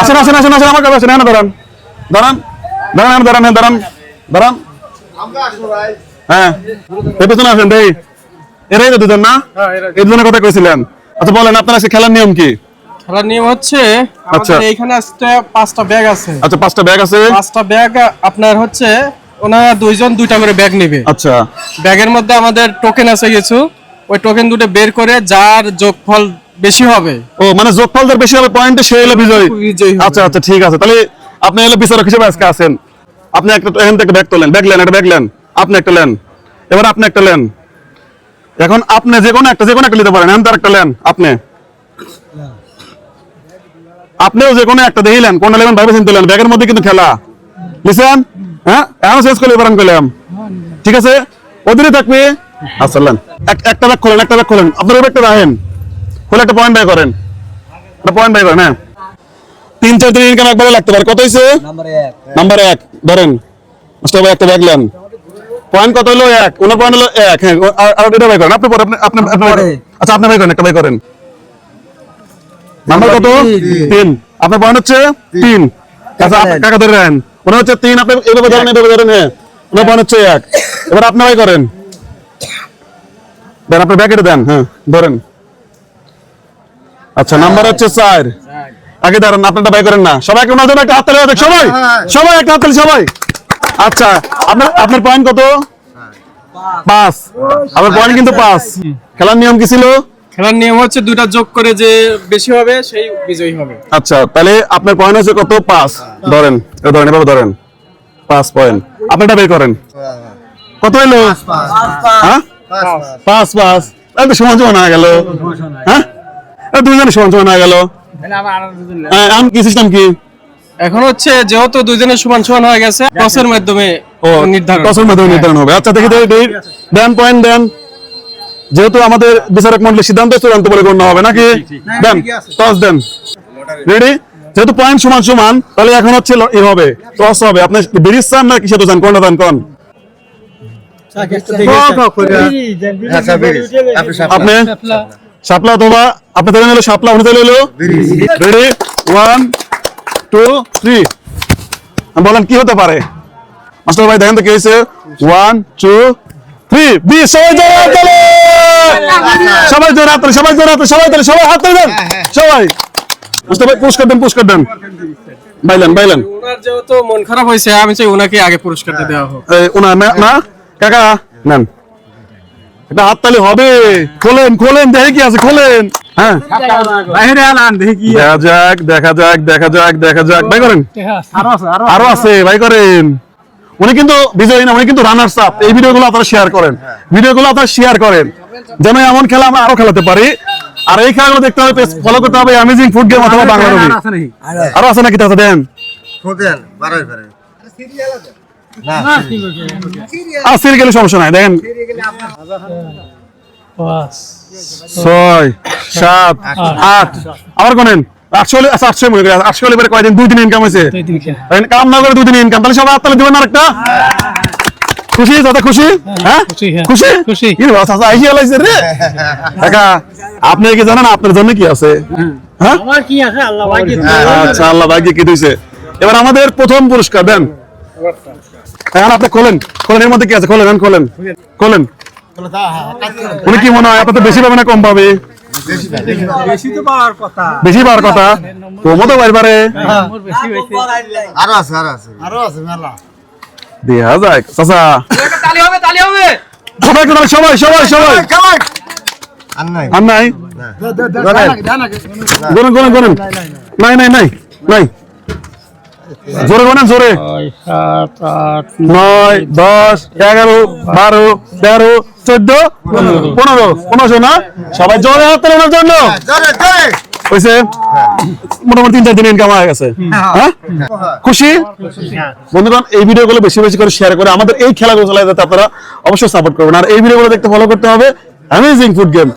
আসেন আসেন আসেন আসেন আমার কাছে আসেন এখানে দাঁড়ান। দাঁড়ান দাঁড়ান এখানে দাঁড়ান দাঁড়ান। দাঁড়ান। হ্যাঁ এই পেছনে আসেন দেই। এরাই তো দুজন না? এই দুজনের কথা কইছিলেন। আচ্ছা বলেন আপনার আজকে খেলার নিয়ম কি? খেলার নিয়ম হচ্ছে আচ্ছা। আমাদের এইখানে আজকে পাঁচটা ব্যাগ আছে। আচ্ছা পাঁচটা ব্যাগ আছে। পাঁচটা ব্যাগ আপনার হচ্ছে ওনারা দুইজন দুইটা করে ব্যাগ নেবে। আচ্ছা। ব্যাগের মধ্যে আমাদের টোকেন আছে কিছু। ওই টোকেন দুটো বের করে যার যোগফল বেশি হবে। ও মানে যোগফল যার বেশি হবে পয়েন্টে সে হলো বিজয়ী। আচ্ছা আচ্ছা ঠিক আছে। তাহলে আপনি হলো বিচারক হিসেবে আজকে আছেন। আপনি একটা এখান থেকে ব্যাগ তোলেন। ব্যাগ লেন একটা ব্যাগ লেন আপনি একটা লেন এবার আপনি একটা লেন এখন আপনি যে কোনো একটা যে কোনো একটা নিতে পারেন। এখন তার একটা লেন আপনি। আপনিও যে কোনো একটা দেখিলেন কোনটা নেবেন ভাবে চিন্তা লেন ব্যাগের মধ্যে কিন্তু খেলা। লিসেন? হ্যাঁ? এখন শেষ করলে এবার করলাম ঠিক আছে? ওদিনই থাকবে। আচ্ছা একটা ব্যাগ খোলেন একটা ব্যাগ খোলেন। আপনার ব্যাগটা রাখেন। খুলে একটা পয়েন্ট বাই করেন। একটা পয়েন্ট বাই করেন হ্যাঁ। তিন চার দিন ইনকাম একবারে লাগতে পারে। কত হয়েছে নাম্বার এক। ধরেন মাস্টার ভাই একটা ব্যাগ নেন। পয়েন্ট কত হলো? এক। ওনার পয়েন্ট হলো এক। হ্যাঁ আর এটা বাই করেন। আপনি পরে আপনি আপনি। আচ্ছা আপনি বাই করেন একটা বাই করেন। নাম্বার কত? তিন। আপনার পয়েন্ট হচ্ছে তিন। আচ্ছা কাকা ধরে রাখেন ওনার হচ্ছে তিন আপনি এভাবে ধরেন এভাবে ধরেন হ্যাঁ। ওনার পয়েন্ট হচ্ছে এক। এবার আপনি বাই করেন। দেন আপনার ব্যাকেটে দেন হ্যাঁ ধরেন। আচ্ছা নাম্বার হচ্ছে চার। আগে দাঁড়ান আপনারটা বাই করেন না। সবাই ওনার জন্য একটা হাততালি হবে সবাই? সবাই একটা হাততালি সবাই? আচ্ছা আপনার আপনার পয়েন্ট কত? পাঁচ। আপনার পয়েন্ট কিন্তু পাঁচ। খেলার নিয়ম কি ছিল? খেলার নিয়ম হচ্ছে দুটা যোগ করে যে বেশি হবে সেই বিজয়ী হবে। আচ্ছা তাহলে আপনার পয়েন্ট হচ্ছে কত? পাঁচ। ধরেন এ ধরেন এভাবে ধরেন। পাঁচ পয়েন্ট আপনারটা বের করেন। কত হইল? হ্যাঁ? পাঁচ পাঁচ। তো সমান সমান হয়ে গেল। হ্যাঁ? এই দুজনে সমান সমান হয়ে গেল। হ্যাঁ এখন কি সিস্টেম কি? এখন হচ্ছে যেহেতু দুইজনের সমান সমান হয়ে গেছে টসের মাধ্যমে নির্ধারণ। টসের মাধ্যমে নির্ধারণ হবে। আচ্ছা দেখি। দেন পয়েন্ট দেন। যেহেতু আমাদের বিচারক মন্ডলের সিদ্ধান্ত চূড়ান্ত বলে গণ্য হবে নাকি? দেন টস দেন। রেডি যেহেতু পয়েন্ট সমান সমান তাহলে এখন হচ্ছে ল- এ হবে টস হবে। আপনি ব্রিজ চান না কিসে তো চান? কোনটা চান? কোন? আপনি শাপলা অথবা আপনি তাহলে নিলো শাপলা উনি তাহলে হলো রেডি ওয়ান টু থ্রি বলেন কি হতে পারে? মাস্টার ভাই দেখেন তো কি হয়েছে? ওয়ান টু থ্রি বি সবাই জোরে হাত তালি! সবাই জোরে হাত তালি, সবাই জোরে হাত তালি, সবাই তালি, সবাই হাত তালি দেন। সবাই। মাস্টার ভাই পুরস্কার দেন পুরস্কার দেন। Bylane bylane. ওনার যেহেতু মন খারাপ হয়েছে আমি চাই ওনাকে আগে পুরস্কারটা দেওয়া হোক। এই, ওনার না না? কাকা নেন। এটা হাততালি হবে। খোলেন খোলেন দেখে কি আছে খোলেন। হ্যাঁ। বাইরে আলান দেখি কি দেখা যাক দেখা যাক দেখা যাক দেখা যাক। ভাই করেন। আরও আছে ভাই করেন। উনি কিন্তু বিজয়ী না উনি কিন্তু রানার্স আপ এই ভিডিওগুলো আপনারা শেয়ার করেন। ভিডিওগুলো আপনারা শেয়ার করেন। যেন এমন খেলা আমরা আরও খেলাতে পারি। আর এই খেলাগুলো দেখতে হবে ফলো করতে হবে অ্যামেজিং ফুড গেম অথবা বাংলা আরও আছে নাকি? তাতে দেন। আর সিরিয়াল গেলে সমস্যা নাই দেখেন। ছয় সাত আট। আবার কোনেন? আটশো আচ্ছা আটশো মনে করি। আটশো হলে কয়দিন? দুই দিন ইনকাম হয়েছে। কাম না করে দুই দিন ইনকাম তাহলে সবাই হাততালি দিবেন আর খুশি? দাদা খুশি? হ্যাঁ খুশি খুশি? কি রে আইসি আলাইছে রে। কাকা আপনি কি জানেন আপনার জন্য কি আছে? হ্যাঁ? আচ্ছা আল্লাহ ভাগ্যে কি দিয়েছে এবার আমাদের প্রথম পুরস্কার দেন। এখন আপনি খোলেন। খোলেন এর মধ্যে কি আছে? খোলেন এখন খোলেন। খোলেন। উনি কি মনে হয় আপনার তো বেশি পাবে না কম পাবে? বেশি পাওয়ার কথা। কমও তো পারবারে আরও আছে আরও আছে। দেখা যাক চাচা। তালি হবে তালি হবে সবাই সবাই। সবাই সবাই আর আর নাই নাই নাই নাই। জোরে গনেন জোরে। নয় দশ এগারো বারো তেরো চোদ্দ পনেরো। পনেরোশো না? সবাই জোরে হাত তালের জন্য? হয়েছে মোটামুটি তিন চার দিন ইনকাম হয়ে গেছে। হ্যাঁ? খুশি? বন্ধুগণ এই ভিডিওগুলো বেশি বেশি করে শেয়ার করে আমাদের এই খেলাগুলো চালাই যাতে আপনারা অবশ্যই সাপোর্ট করবেন। আর এই ভিডিওগুলো দেখতে ফলো করতে হবে অ্যামেজিং ফুড গেম